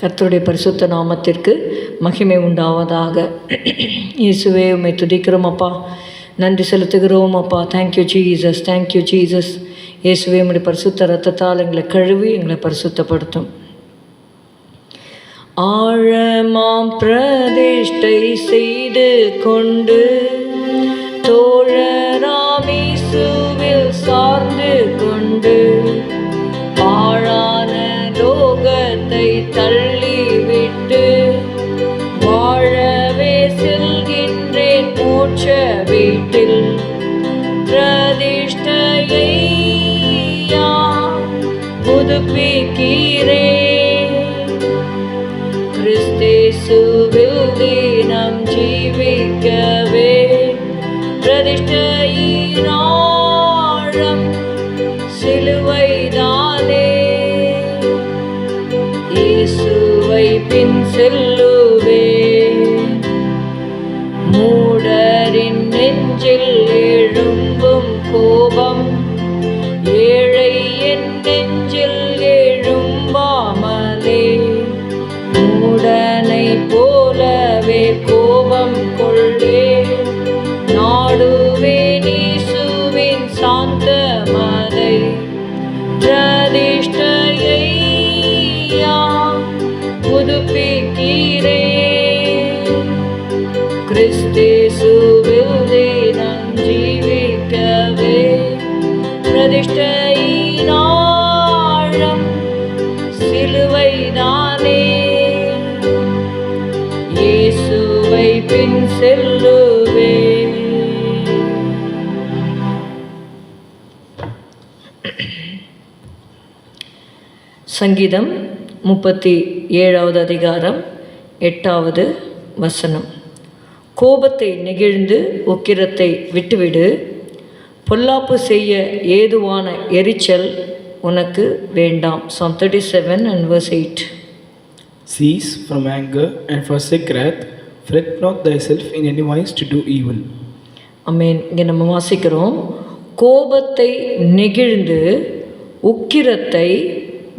கர்த்தருடைய பரிசுத்த நாமத்திற்கு மகிமை உண்டாவதாக. இயேசுவே உண்மை துதிக்கிறோம் அப்பா. நன்றி செலுத்துகிறோம் அப்பா. தேங்க்யூ ஜீசஸ் தேங்க்யூ ஜீசஸ் இயேசுவே உடைய பரிசுத்த ரத்தத்தால் எங்களை கழுவி எங்களை பரிசுத்தப்படுத்தும். ஆழமாம் பிரதிஷ்டை செய்து கொண்டு மோட்ச வீட்டில் பிரதிஷ்டையை புதுப்பிக்கிறே? புதுப்பிக்கிறேன் கிறிஸ்தேசுவில் தினம் ஜீவிக்கவே பிரதிஷ்டையினாழம் சிலுவைதானே? இயேசுவை பின் செல்லுவே. மூட நெஞ்சில் எழும்பும் கோபம். பின் செல்லுவே சங்கீதம் முப்பத்தி ஏழாவது அதிகாரம் எட்டாவது வசனம். கோபத்தை நெகிழ்ந்து உக்கிரத்தை விட்டுவிடு. பொல்லாப்பு செய்ய ஏதுவான எரிச்சல் உனக்கு வேண்டாம். Psalm thirty seven and verse eight cease from anger and and forsake fret not thyself in any wise to do evil amen இங்கே நம்ம வாசிக்கிறோம். கோபத்தை நெகிழ்ந்து உக்கிரத்தை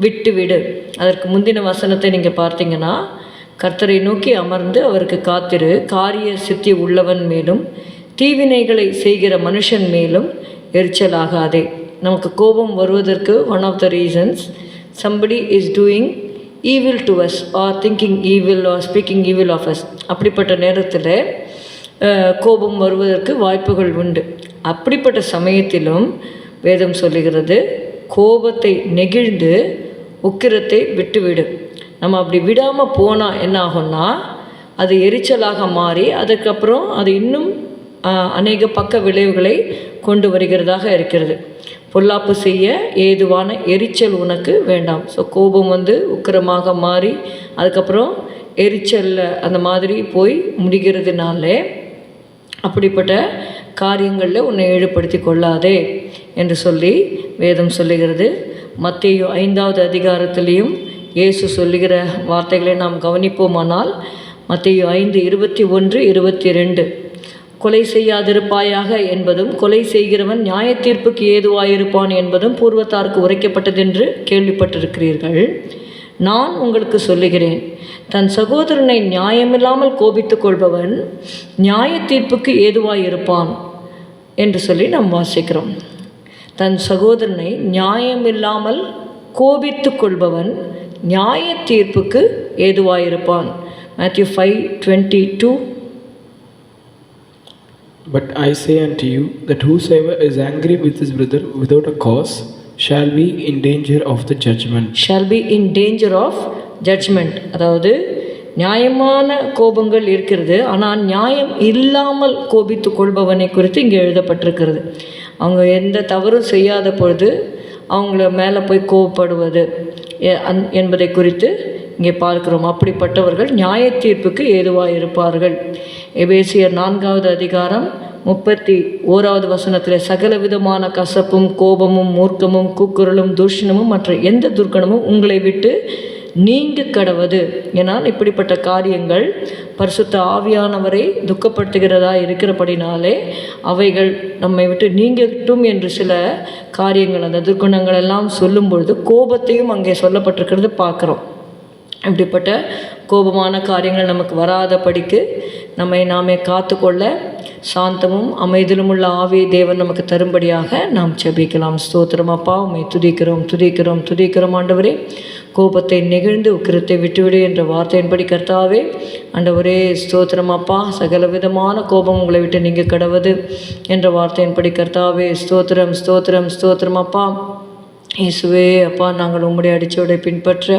விட்டுவிடு. அதற்கு முந்தின வசனத்தை நீங்கள் பார்த்தீங்கன்னா கர்த்தரை நோக்கி அமர்ந்து அவருக்கு காத்திரு. காரிய சித்தி உள்ளவன் மேலும் தீவினைகளை செய்கிற மனுஷன் மேலும் எரிச்சலாகாதே. நமக்கு கோபம் வருவதற்கு one of the reasons somebody is doing evil to us or thinking evil or speaking evil of us அப்படிப்பட்ட நேரத்தில் கோபம் வருவதற்கு வாய்ப்புகள் உண்டு. அப்படிப்பட்ட சமயத்திலும் வேதம் சொல்லுகிறது கோபத்தை நெகிழ்ந்து உக்கிரத்தை விட்டுவிடு. நம்ம அப்படி விடாமல் போனால் என்ன ஆகும்னா அது எரிச்சலாக மாறி அதுக்கப்புறம் அது இன்னும் அநேக பக்க விளைவுகளை கொண்டு வருகிறதாக இருக்கிறது. பொல்லாப்பு செய்ய ஏதுவான எரிச்சல் உனக்கு வேண்டாம். ஸோ கோபம் வந்து உக்கிரமாக மாறி அதுக்கப்புறம் எரிச்சலில் அந்த மாதிரி போய் முடிகிறதுனாலே அப்படிப்பட்ட காரியங்களில் உன்னை ஈடுபடுத்தி கொள்ளாதே என்று சொல்லி வேதம் சொல்லுகிறது. மத்திய ஐந்தாவது அதிகாரத்திலையும் இயேசு சொல்லுகிற வார்த்தைகளை நாம் கவனிப்போமானால் மத்திய ஐந்து இருபத்தி ஒன்று இருபத்தி ரெண்டு. கொலை செய்யாதிருப்பாயாக என்பதும் கொலை செய்கிறவன் நியாய தீர்ப்புக்கு ஏதுவாயிருப்பான் என்பதும் பூர்வத்தாருக்கு உரைக்கப்பட்டதென்று கேள்விப்பட்டிருக்கிறீர்கள். நான் உங்களுக்கு சொல்லுகிறேன் தன் சகோதரனை நியாயமில்லாமல் கோபித்துக் கொள்பவன் நியாய தீர்ப்புக்கு ஏதுவாயிருப்பான் என்று சொல்லி நாம் வாசிக்கிறோம். தன் சகோதரனை நியாயமில்லாமல் கோபித்துக் கொள்பவன் நியாய தீர்ப்புக்கு ஏதுவாயிருப்பான். Matthew five twenty two But I say unto you that whosoever is angry with his brother without a cause shall be in danger of the judgment. Shall be in danger of judgment அதாவது நியாயமான கோபங்கள் இருக்கிறது. ஆனால் நியாயம் இல்லாமல் கோபித்து கொள்பவனை குறித்து இங்கே எழுதப்பட்டிருக்கிறது. அவங்க எந்த தவறும் செய்யாத பொழுது அவங்கள மேலே போய் கோபப்படுவது எ- அந் என்பதை குறித்து இங்கே பார்க்கிறோம். அப்படிப்பட்டவர்கள் நியாய தீர்ப்புக்கு ஏதுவாக இருப்பார்கள் எபேசியர் நான்காவது அதிகாரம் முப்பத்தி ஓராவது வசனத்தில் சகல விதமான கசப்பும் கோபமும் மூர்க்கமும் கூக்குரலும் தூஷணமும் மற்ற எந்த துர்க்கணமும் உங்களை விட்டு நீங்க கடவது. ஏனால் இப்படிப்பட்ட காரியங்கள் பரிசுத்த ஆவியானவரை துக்கப்படுத்துகிறதா இருக்கிறபடினாலே அவைகள் நம்மை விட்டு நீங்கட்டும் என்று சில காரியங்கள் அந்த துர்க்குணங்கள் எல்லாம் சொல்லும் பொழுது கோபத்தையும் அங்கே சொல்லப்பட்டிருக்கிறது பார்க்குறோம். இப்படிப்பட்ட கோபமான காரியங்கள் நமக்கு வராத படிக்கு நம்மை நாமே காத்துக்கொள்ள சாந்தமும் அமைதலும் உள்ள ஆவியை தேவன் நமக்கு தரும்படியாக நாம் செபிக்கலாம் ஸ்தோத்திரம் அப்பா உம்மை துதிக்கிறோம் துதிக்கிறோம் துதிக்கிறோம். ஆண்டவரே கோபத்தை நெகிழ்ந்து உக்கிரத்தை விட்டுவிடு என்ற வார்த்தையின்படி கர்த்தாவே ஆண்டவரே ஸ்தோத்திரம் அப்பா. சகல விதமான கோபம் உங்களை விட்டு நீங்கள் கடவுது என்ற வார்த்தையின்படி கர்த்தாவே ஸ்தோத்திரம் ஸ்தோத்திரம் ஸ்தோத்திரம் அப்பா. இயேசுவே அப்பா நாங்கள் உம்முடைய அடிச்சோடை பின்பற்ற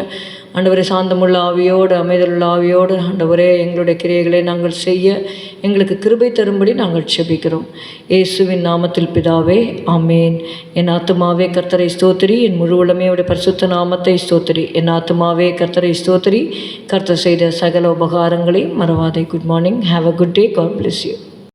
ஆண்டவரே சாந்தமுள்ள ஆவியோடு அமைதலுள்ள ஆவியோடு ஆண்டவரே எங்களுடைய கிரியைகளை நாங்கள் செய்ய எங்களுக்கு கிருபை தரும்படி நாங்கள் செபிக்கிறோம் இயேசுவின் நாமத்தில் பிதாவே ஆமேன். என் ஆத்துமாவே கர்த்தரை ஸ்தோத்திரி. என் முழு உளமையோட பரிசுத்த நாமத்தை ஸ்தோத்திரி. என் ஆத்துமாவே கர்த்தரை ஸ்தோத்திரி. கர்த்தர் செய்த சகல உபகாரங்களை மறவாதே. Good morning have a good day God bless you